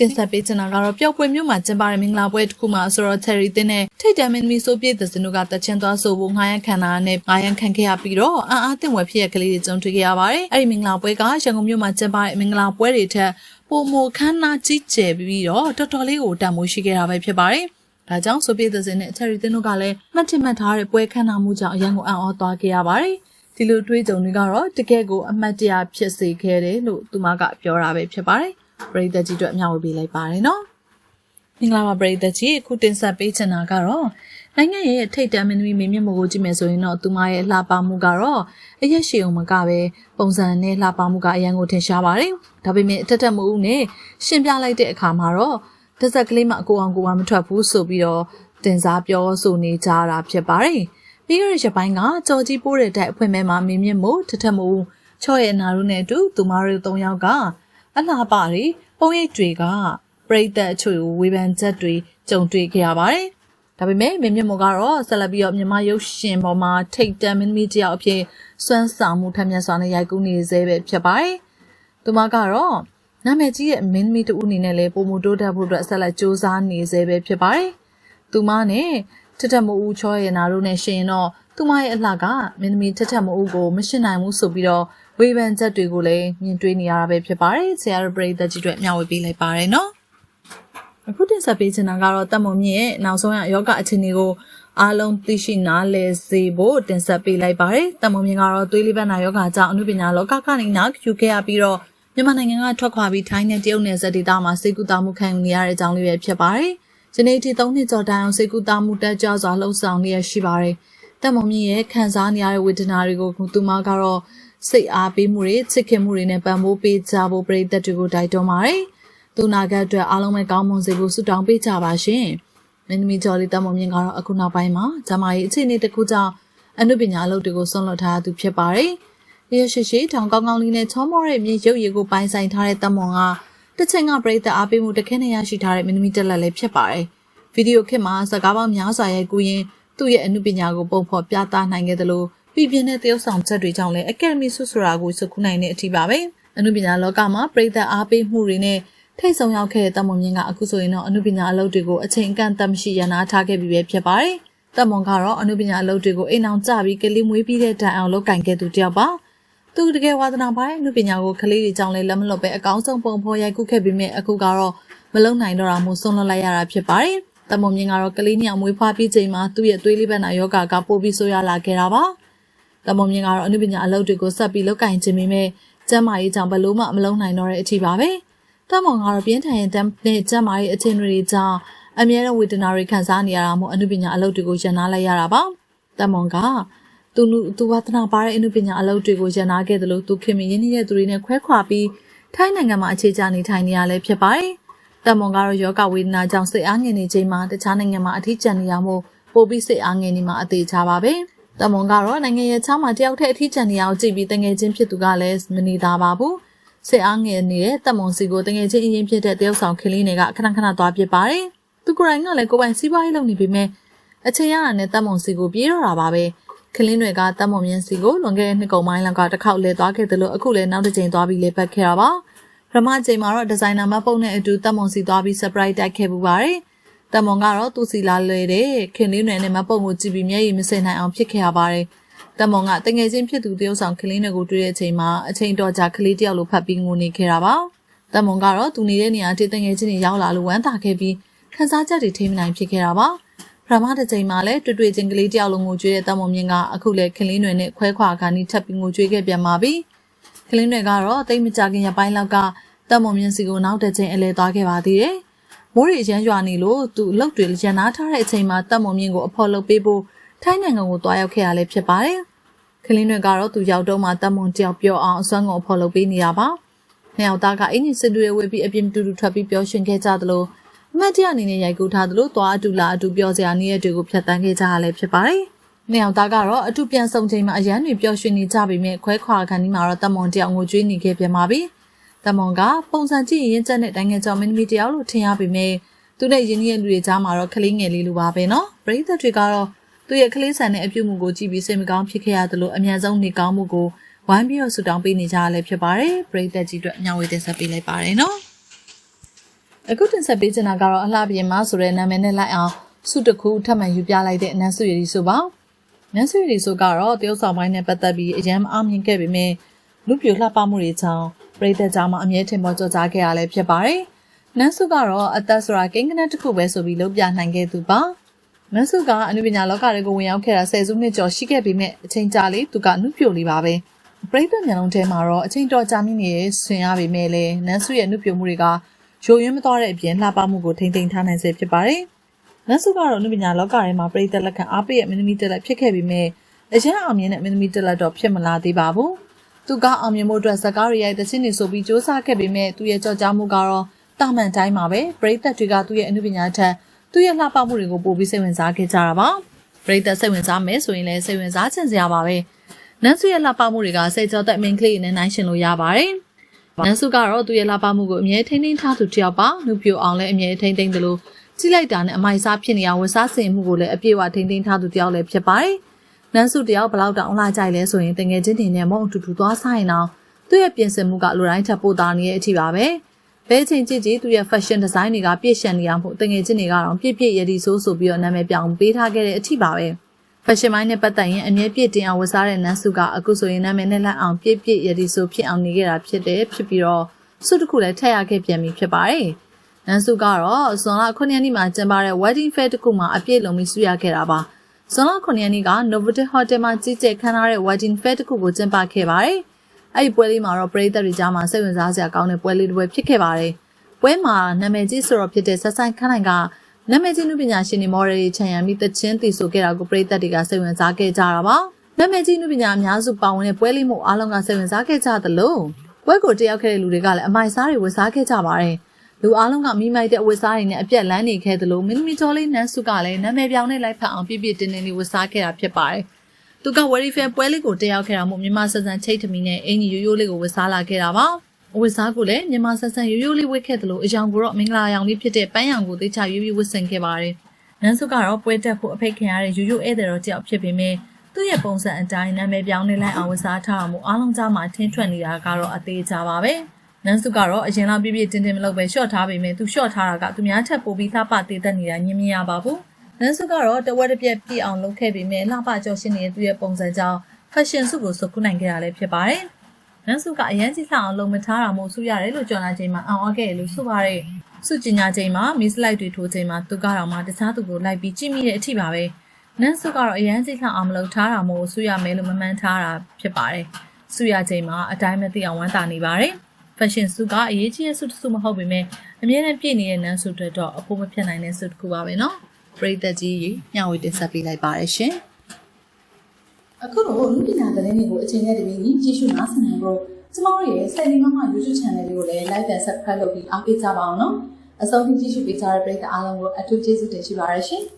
တင်ဆက်ပေးချင်တာကတော့ပျောက်ပွဲမျိုးမှာကျင်းပတဲ့မင်္ဂလာပွဲတစ်ခုမှာဆိုတော့ Cherry တင်းနဲ့ထိတ်တံမင်းသမီးဆိုပြည့်တဲ့စနုကတချင်းသွားဆိုဖို့ငှားရမ်းခံတာနဲ့ငှားရမ်းခံခဲ့ရပြီးတော့အာအာတင်ဝယ်ဖြစ်ရကလေးတွေကြုံတွေ့ခဲ့ရပါတယ်အဲ့ဒီမင်္ဂလာပွဲကရန်ကုန်မြို့မှာကျင်းပတဲ့မင်္ဂလာပွဲတွေထက်ပုံမခမ်းနားကြီးကျယ်ပြီးတော့တော်တော်လေးကိုတန်မိုးရှိခဲ့တာပဲဖြစ်ပါတယ်ဒါကြောင့်ဆိုပြည့်တဲ့စင်နဲ့ Cherry တင်းတို့ကလည်းမှတ်ချင်မှတ်ထားတဲ့ပွဲခမ်းနားမှုကြောင့်အရန်ကိုအံ့ဩသွားခဲ့ရပါတယ်ဒီလိုတွေးကြုံတွေကတော့တကယ့်ကိုအမှတ်တရဖြစ်စေခဲ့တယ်လို့သူမကပြောတာပဲဖြစ်ပါတယ် ပရိသတ်ကြီးတို့အမျှဝေပေးလိုက်ပါတယ်နော်မင်္ဂလာပါပရိသတ်ကြီးအခုတင်ဆက်ပေးချင်တာကတော့နိုင်ငံရဲ့ထိတ်တန့်မင်းသမီးမင်းမြတ်မို့ကိုကြည့်မယ်ဆိုရင်တော့သူမရဲ့လှပမှုကတော့အရက်ရှည်အောင်မကပဲပုံစံနဲ့လှပမှုကအရန်ကိုထင်ရှားပါတယ်ဒါပေမဲ့အထက်ထက်မဦးနဲ့ရှင်းပြလိုက်တဲ့အခါမှာတော့တစ်ဆက်ကလေးမှအကိုအောင်ကိုကမထွက်ဘူးဆိုပြီးတော့တင်စားပြောဆိုနေကြတာဖြစ်ပါတယ်ပြီးခဲ့တဲ့ရက်ပိုင်းကကြော်ကြီးပိုးတဲ့တိုက်အဖွင့်မဲမှာမင်းမြင့်မို့ထထမူချော့ရဲ့နာရုနဲ့အတူသူမတို့၃ယောက်က အလှပတွေပုံရိပ်တွေကပြိသက်အချို့ကိုဝေဖန်ချက်တွေကြုံတွေ့ခဲ့ရပါတယ်။ဒါပေမဲ့မင်းမြင့်မို့ကတော့ဆက်လက်ပြီးတော့မြန်မာရုပ်ရှင်ပေါ်မှာထိတ်တန့်မင်းသမီးတယောက်အဖြစ်စွမ်းဆောင်မှုထက်မြက်စွာနဲ့ရိုက်ကူးနေသေးပဲဖြစ်ပါတယ်။သူမကတော့နာမည်ကြီးရဲ့မင်းသမီးတူအနေနဲ့လည်းပုံမတိုးတက်ဖို့အတွက်ဆက်လက်စူးစမ်းနေသေးပဲဖြစ်ပါတယ်။သူမနဲ့ထထမဦးချောရဲ့နာတို့နဲ့ရှင်တော့သူမရဲ့အလှကမင်းသမီးထထမဦးကိုမရှင်းနိုင်ဘူးဆိုပြီးတော့ ဝေဖန်ချက်တွေကိုလည်းမြင်တွေ့နေရတာပဲဖြစ်ပါတယ်ဆရာတို့ပရိသတ်ကြီးတွေမျှဝေပေးလိုက်ပါတယ်နော်အခုတင်ဆက်ပေးချင်တာကတော့တက်မုံမြင့်ရဲ့နောက်ဆုံးရယောဂအခြေအနေကိုအားလုံးသိရှိနားလည်စေဖို့တင်ဆက်ပေးလိုက်ပါတယ်တက်မုံမြင့်ကတော့သွေးလေးပတ်နာယောဂကြောင့်အမှုပညာလောကကနေနာယူခဲ့ရပြီးတော့မြန်မာနိုင်ငံကထွက်ခွာပြီးထိုင်းနဲ့တရုတ်နယ်စပ်ဒေသမှာစိတ်ကူးတာမှုခံနေရတဲ့အကြောင်းလေးပဲဖြစ်ပါတယ်ယနေ့ထိ၃နှစ်ကျော်တိုင်အောင်စိတ်ကူးတာမှုတက်ကြွစွာလှုပ်ဆောင်နေရရှိပါတယ်တက်မုံမြင့်ရဲ့ခံစားနေရတဲ့ဝေဒနာတွေကိုသူမကတော့ စိတ်အားပေးမှုတွေချစ်ခင်မှုတွေနဲ့ပံ့ပိုးပေးကြဖို့ပရိသတ်တွေကိုတိုက်တွန်းပါတယ်။သူနာကအတွက်အားလုံးပဲကောင်းမွန်စေဖို့ဆုတောင်းပေးကြပါရှင်။မင်းသမီးကျော်လေးတမုံမြင့်ကတော့အခုနောက်ပိုင်းမှာဂျမကြီးအခြေအနေတစ်ခုကြောင့်အနုပညာအလုပ်တွေကိုဆွန့်လွတ်ထားသူဖြစ်ပါတယ်။ရရှိရှိထောင်ကောင်းကောင်းလေးနဲ့ချောမောတဲ့မြေရုပ်ရည်ကိုပိုင်ဆိုင်ထားတဲ့တမွန်ကတစ်ချိန်ကပရိသတ်အားပေးမှုတခဲနဲ့ရရှိထားတဲ့မင်းသမီးတက်လက်လည်းဖြစ်ပါတယ်။ဗီဒီယိုခစ်မှာစကားပေါင်းများစွာရဲ့ကူရင်သူ့ရဲ့အနုပညာကိုပုံဖော်ပြသနိုင်ခဲ့တယ်လို့ ပြည်ပြင်းတဲ့တရုတ်ဆောင်ချက်တွေကြောင့်လည်း Academy ဆုဆိုတာကိုစခုနိုင်တဲ့အထိပါပဲအနုပညာလောကမှာပြည်သက်အားပေးမှုတွေနဲ့ထိတ်ဆုံးရောက်ခဲ့တဲ့တမွန်မြင့်ကအခုဆိုရင်တော့အနုပညာအလုပ်တွေကိုအချိန်အကန့်အသတ်မရှိရနာထားခဲ့ပြီးပဲဖြစ်ပါတယ်တမွန်ကတော့အနုပညာအလုပ်တွေကိုအိမ်အောင်ကြပြီးကလေးမွေးပြီးတဲ့တိုင်အောင်လုပ်ကင်ခဲ့သူတယောက်ပါသူတကယ်ဝါသနာပါတဲ့အနုပညာကိုကလေးတွေကြောင့်လည်းလက်မလွတ်ပဲအကောင်းဆုံးပုံဖော်ရိုက်ကူးခဲ့ပြီးမြဲအခုကတော့မလုံနိုင်တော့တာမို့ဆုံးလွတ်လိုက်ရတာဖြစ်ပါတယ်တမွန်မြင့်ကတော့ကလေးနှစ်ယောက်မွေးဖွားပြီးချိန်မှာသူ့ရဲ့သွေးလေးပတ်နာယောဂါကပိုးပြီးဆိုးရလာခဲ့တာပါ တမုံမြင့်ကတော့အနုပညာအလုပ်တွေကိုဆက်ပြီးလုပ်ကင်ခြင်းပေမဲ့ကျမ်းမာရေးကြောင့်ဘလို့မှမလုံးနိုင်တော့တဲ့အထိပါပဲတမုံကတော့ပြင်းထန်ရင်တမ်းနဲ့ကျမ်းမာရေးအခြေအနေတွေကြောင့်အမြဲတမ်းဝေဒနာတွေခံစားနေရတာမို့အနုပညာအလုပ်တွေကိုရန်နာလိုက်ရတာပါတမုံကသူလူသူဝသနာပါတဲ့အနုပညာအလုပ်တွေကိုရန်နာခဲ့တယ်လို့သူခင်မင်းရင်းနှီးတဲ့သူတွေနဲ့ခွဲခွာပြီးထိုင်းနိုင်ငံမှာအခြေချနေထိုင်နေရလဲဖြစ်ပါတယ်တမွန်ကတော့ယောဂဝေဒနာကြောင့်စိတ်အားငြိမ်နေချိန်မှာတခြားနိုင်ငံမှာအထီးကျန်နေရမို့ပိုပြီးစိတ်အားငြိမ်နေမှာအသေးချပါပဲ။ တမွန်ကတော့နိုင်ငံရဲ့ချောင်းမှာတယောက်တည်းအထီးကျန်နေအောင်ကြည့်ပြီးတငယ်ချင်းဖြစ်သူကလည်းမနေသားပါဘူး။စစ်အားငယ်နေတဲ့တမွန်စီကိုတငယ်ချင်းအရင်ဖြစ်တဲ့တယောက်ဆောင်ခလေးတွေကခဏခဏသွားပြစ်ပါတယ်။သူကိုယ်တိုင်ကလည်းကိုပိုင်စီးပွားရေးလုပ်နေပေမဲ့အချိန်ရတာနဲ့တမွန်စီကိုပြေးတော့တာပါပဲ။ခလင်းတွေကတမွန်မြင်းစီကိုလွန်ခဲ့တဲ့နှစ်ကုန်ပိုင်းလောက်ကတစ်ခေါက်လဲသွားခဲ့တယ်လို့အခုလည်းနောက်တစ်ချိန်သွားပြီးလဲပတ်ခဲ့တာပါ။ပထမချိန်မှာတော့ဒီဇိုင်နာမပုံနဲ့အတူတမွန်စီသွားပြီး surprise တိုက်ခဲ့ပူပါတယ်။ တမွန်ကတော့သူ့စီလာလွယ်တဲ့ခင်လေးနွယ်နဲ့မပုံကိုကြည့်ပြီးမျက်ရည်မစင်နိုင်အောင်ဖြစ်ခဲ့ရပါတယ်။တမွန်ကတငယ်ချင်းဖြစ်သူတယောက်ဆောင်ကလေးနဲ့ကိုတွေ့တဲ့အချိန်မှာအချိန်တော်ကြာကလေးတယောက်လိုဖတ်ပြီးငိုနေခဲ့တာပါ။တမွန်ကတော့သူနေတဲ့နေရာထိတငယ်ချင်းတွေရောက်လာလို့ဝမ်းသာခဲ့ပြီးခန်းစားချက်တွေထိမနိုင်ဖြစ်ခဲ့တာပါ။ပထမတစ်ချိန်မှာလည်းတွေ့တွေ့ချင်းကလေးတယောက်လိုငိုကြွေးတဲ့တမွန်မြင့်ကအခုလည်းကလေးနွယ်နဲ့ခွဲခွာခါနီးထပ်ပြီးငိုကြွေးခဲ့ပြန်ပါပြီ။ကလေးနွယ်ကတော့တိတ်မကြခင်ရပိုင်းလောက်ကတမွန်မြင့်စီကိုနောက်တစ်ချိန်အလဲသွားခဲ့ပါသေးတယ်။ မိုးရီရမ်းရွာနေလို့သူအလုပ်တွေရန်နာထားတဲ့အချိန်မှာတပ်မုံမြင့်ကိုအဖော်လုပ်ပေးဖို့ထိုင်းနိုင်ငံကိုတွားရောက်ခဲ့ရလဲဖြစ်ပါတယ်။ကလင်းတွေကတော့သူရောက်တော့မှတပ်မုံတယောက်ပြောအောင်အစွမ်းကုန်အဖော်လုပ်ပေးနေတာပါ။နှစ်ယောက်သားကအင်ဂျင်စင်တူရဲ့ဝေးပြီးအပြင်တူတူထွက်ပြီးပြောရှင်ခဲ့ကြသလိုအမတ်တရအနေနဲ့ရိုက်ကူးထားသလိုတွားအတူလာအတူပြောစရာနည်းတဲ့တွေကိုဖြတ်တန်းခဲ့ကြရလဲဖြစ်ပါတယ်။နှစ်ယောက်သားကတော့အတူပြန်ဆုံချိန်မှာအရန်တွေပျော်ရွှင်နေကြပေမဲ့ခွဲခွာခန်းဒီမှာတော့တပ်မုံတယောက်ငိုကြွေးနေခဲ့ပြန်ပါပြီ။ တမွန်ကပုံစံကြည့်ရင်ကျက်တဲ့နိုင်ငံကျော်မင်းသမီးတယောက်လို့ထင်ရပေမဲ့သူနဲ့ရင်းနှီးတဲ့လူတွေကြားမှာတော့ကလေးငယ်လေးလိုပါပဲနော်ပရိသတ်တွေကတော့သူရဲ့ကလေးဆန်တဲ့အပြုတ်မှုကိုကြည့်ပြီးစိတ်မကောင်းဖြစ်ခဲ့ရတယ်လို့အမြန်ဆုံးနေကောင်းမှုကိုဝိုင်းပြီးတော့ဆူတောင်းပေးနေကြရလဲဖြစ်ပါတယ်ပရိသတ်ကြီးတို့အညဝေးတင်ဆက်ပေးလိုက်ပါတယ်နော်အခုတင်ဆက်ပေးချင်တာကတော့အလှပြင်မဆိုတဲ့နာမည်နဲ့လိုက်အောင်စုတစ်ခုထပ်မံယူပြလိုက်တဲ့နန်းစုရည်ဆိုပါနန်းစုရည်ဆိုကတော့တရုတ်ဆောင်ပိုင်းနဲ့ပတ်သက်ပြီးအရန်မအောင်မြင်ခဲ့ပေမဲ့လူပြိုလှပမှုတွေကြောင့် ပြည်သက်ကြားမှာအမြဲထင်ပေါ်ကြောကြားခဲ့ရလဲဖြစ်ပါတယ်နန်းစုကတော့အသက်ဆိုတာကိန်းကနက်တစ်ခုပဲဆိုပြီးလုပ်ပြနိုင်ခဲ့သူပါနန်းစုကအနုပညာလောကတွေကိုဝင်ရောက်ခဲ့တာဆယ်စုနှစ်ကျော်ရှိခဲ့ပေမဲ့အချိန်ကြာလေးသူကအနုပြိုလေးပါပဲပရိသတ်မျက်လုံးထဲမှာတော့အချိန်တော်ကြာမြင့်နေတဲ့ဆွင်ရပေမဲ့လည်းနန်းစုရဲ့အနုပြိုမှုတွေကရိုးရွင်းမသွားတဲ့အပြင်လှပမှုကိုထိမ့်သိမ်းထားနိုင်စေဖြစ်ပါတယ်။နန်းစုကတော့အနုပညာလောကထဲမှာပရိသတ်လက်ခံအားပေးရဲ့မင်းသမီးတက်လက်ဖြစ်ခဲ့ပေမဲ့အရင်အောင်မြင်တဲ့မင်းသမီးတက်လက်တော့ဖြစ်မလာသေးပါဘူး။ သူကအောင်မြင်မှုအတွက်ဇကားရီရဲ့တခြင်းတွေဆိုပြီးစ조사ခဲ့ပေမဲ့သူရဲ့ကြောက်ကြားမှုကတော့တာမန်တိုင်းမှာပဲပရိသတ်တွေကသူ့ရဲ့အနုပညာထက်သူ့ရဲ့လှပမှုတွေကိုပိုပြီးစိတ်ဝင်စားခဲ့ကြတာပါ။ပရိသတ်စိတ်ဝင်စားမယ်ဆိုရင်လည်းစိတ်ဝင်စားချင်စရာပါပဲ။နန်းစုရဲ့လှပမှုတွေကစိတ်ကြောတဲ့မင်းကလေးနဲ့နိုင်ရှင်လို့ရပါတယ်။နန်းစုကတော့သူ့ရဲ့လှပမှုကိုအမြဲထိန်းသိမ်းထားသူတစ်ယောက်ပါ။နှုတ်ပြအောင်လည်းအမြဲထိန်းသိမ်းတယ်လို့ကြည့်လိုက်တာနဲ့အမိုက်စားဖြစ်နေအောင်ဝစားစင်မှုကိုလည်းအပြည့်အဝထိန်းသိမ်းထားသူတစ်ယောက်လည်းဖြစ်ပါတယ်။ နန်းစုတယောက်ဘလောက်တောင်လာကြိုက်လဲဆိုရင်တငယ်ချင်းတွေနဲ့မုံအတူတူသွားဆိုင်အောင်သူ့ရဲ့ပြင်ဆင်မှုကလူတိုင်းထပ်ပို့သားနေတဲ့အထိပါပဲ။ဘဲချင်းကြည့်ကြည့်သူ့ရဲ့ fashion design တွေကပြည့်ရှံနေအောင်ဖို့တငယ်ချင်းတွေကတော့ပြည့်ပြည့်ရည်ဒီဆိုးဆိုပြီးတော့နာမည်ပြောင်းပေးထားခဲ့တဲ့အထိပါပဲ။ fashion မိုင်းနဲ့ပတ်သက်ရင်အမြဲပြည့်တင်အောင်ဝစားတဲ့နန်းစုကအခုဆိုရင်နာမည်နဲ့လက်အောင်ပြည့်ပြည့်ရည်ဒီဆိုဖြစ်အောင်နေခဲ့တာဖြစ်တယ်ဖြစ်ပြီးတော့စုတစ်ခုလည်းထည့်ရခဲ့ပြန်ပြီဖြစ်ပါတယ်။နန်းစုကတော့ဇွန်လ9ရက်နေ့မှာကျင်းပတဲ့ wedding fair တစ်ခုမှာအပြည့်လုံးပြီးဆုရခဲ့တာပါ။ ဇွန်လ9ရက်နေ့က Novotel Hotel မှာကြီးကျယ်ခမ်းနားတဲ့ wedding fair တစ်ခုကိုကျင်းပခဲ့ပါတယ်။အဲ့ဒီပွဲလေးမှာတော့ပရိသတ်တွေကြားမှာစိတ်ဝင်စားစရာကောင်းတဲ့ပွဲလေးတစ်ပွဲဖြစ်ခဲ့ပါတယ်။ပွဲမှာနာမည်ကြီးဆိုတော့ဖြစ်တဲ့ဆက်ဆိုင်ခန်းနိုင်ကနာမည်ကြီးနုပညာရှင်တွေမော်ဒယ်တွေခြံရံပြီးတချင်းတည်ဆိုခဲ့တာကိုပရိသတ်တွေကစိတ်ဝင်စားခဲ့ကြတာပါ။နာမည်ကြီးနုပညာအများစုပါဝင်တဲ့ပွဲလေးမို့အားလုံးကစိတ်ဝင်စားခဲ့ကြသလိုပွဲကိုတက်ရောက်ခဲ့တဲ့လူတွေကလည်းအမိုက်စားတွေဝတ်စားခဲ့ကြပါတယ်။ လူအားလုံးကမိမိုက်တဲ့ဝတ်စားတွေနဲ့အပြက်လန်းနေခဲ့သလိုမင်းမီတော်လေးနန်းစုကလည်းနာမည်ပြောင်းနဲ့လိုက်ဖက်အောင်ပြည့်ပြည့်တင်းတင်းလေးဝတ်စားခဲ့တာဖြစ်ပါတယ်။သူကဝယ်ရီဖဲပွဲလေးကိုတက်ရောက်ခဲ့တာမို့မြန်မာစစံချိတ်သမီးနဲ့အင်ကြီးရိုးရိုးလေးကိုဝတ်စားလာခဲ့တာပါ။အဝတ်စားကိုလည်းမြန်မာဆက်ဆန်ရိုးရိုးလေးဝတ်ခဲ့သလိုအယောင်ကိုတော့မင်္ဂလာရောင်လေးဖြစ်တဲ့ပန်းရောင်ကိုသိချရွေးပြီးဝတ်ဆင်ခဲ့ပါတယ်။နန်းစုကတော့ပွဲတက်ဖို့အဖိတ်ခင်ရတဲ့ရိုးရိုးဧည့်သည်တော်တယောက်ဖြစ်ပေမဲ့သူ့ရဲ့ပုံစံအတိုင်းနာမည်ပြောင်းနေလိုက်အောင်ဝတ်စားထားမှုအားလုံးကြားမှာထင်းထွက်နေတာကတော့အသေးချပါပဲ။ နန်းစုကတော့အရင်လောက်ပြည့်ပြည့်တင်းတင်းမလုပ်ပဲရှော့ထားပေမဲ့သူရှော့ထားတာကသူများထက်ပိုပြီးလှပသေးသက်နေတာညင်မြင်ရပါဘူး။နန်းစုကတော့တဝက်တစ်ပြက်ပြည့်အောင်လုပ်ခဲ့ပေမဲ့လှပကြော်ရှင်နေတဲ့သူ့ရဲ့ပုံစံကြောင့် fashion စုကိုစုခုနိုင်ခဲ့တာလည်းဖြစ်ပါတယ်။နန်းစုကအရန်ကြီးလှအောင်လုပ်မထားတာမို့ဆုရတယ်လို့ကြော်လာချိန်မှာအောင်အော်ခဲ့လို့ဆိုပါတယ်။စုကျင်ညာချိန်မှာ miss light တွေထိုးချိန်မှာသူကတော့မှတခြားသူကိုလိုက်ပြီးကြည့်မိတဲ့အထိပါပဲ။နန်းစုကတော့အရန်ကြီးလှအောင်မလုပ်ထားတာမို့ဆုရမယ်လို့မမှန်ထားတာဖြစ်ပါတယ်။ဆုရချိန်မှာအတိုင်းမသိအောင်ဝမ်းသာနေပါတယ်။ fashion စုကအရေးကြီးတဲ့စုတစ်စုမဟုတ်ပေမဲ့အမြဲတမ်းပြည့်နေတဲ့နန်းစုတွေတော့အဖို့မဖြစ်နိုင်တဲ့စုတစ်ခုပါပဲနော်။ပရိသတ်ကြီးရေညဝေတင်ဆက်ပေးလိုက်ပါတယ်ရှင်။အခုလိုလူပညာသတင်းတွေကိုအချိန်နဲ့တပြေးညီကြည့်ရှုနားဆင်နိုင်ဖို့ကျမတို့ရဲ့စိုက်နေမမ YouTube Channel လေးကိုလည်း Like and Subscribe လုပ်ပြီးအားပေးကြပါအောင်နော်အဆုံးထိကြည့်ရှုပေးကြတဲ့ပရိသတ်အားလုံးကိုအထူးကျေးဇူးတင်ရှိပါရရှင်။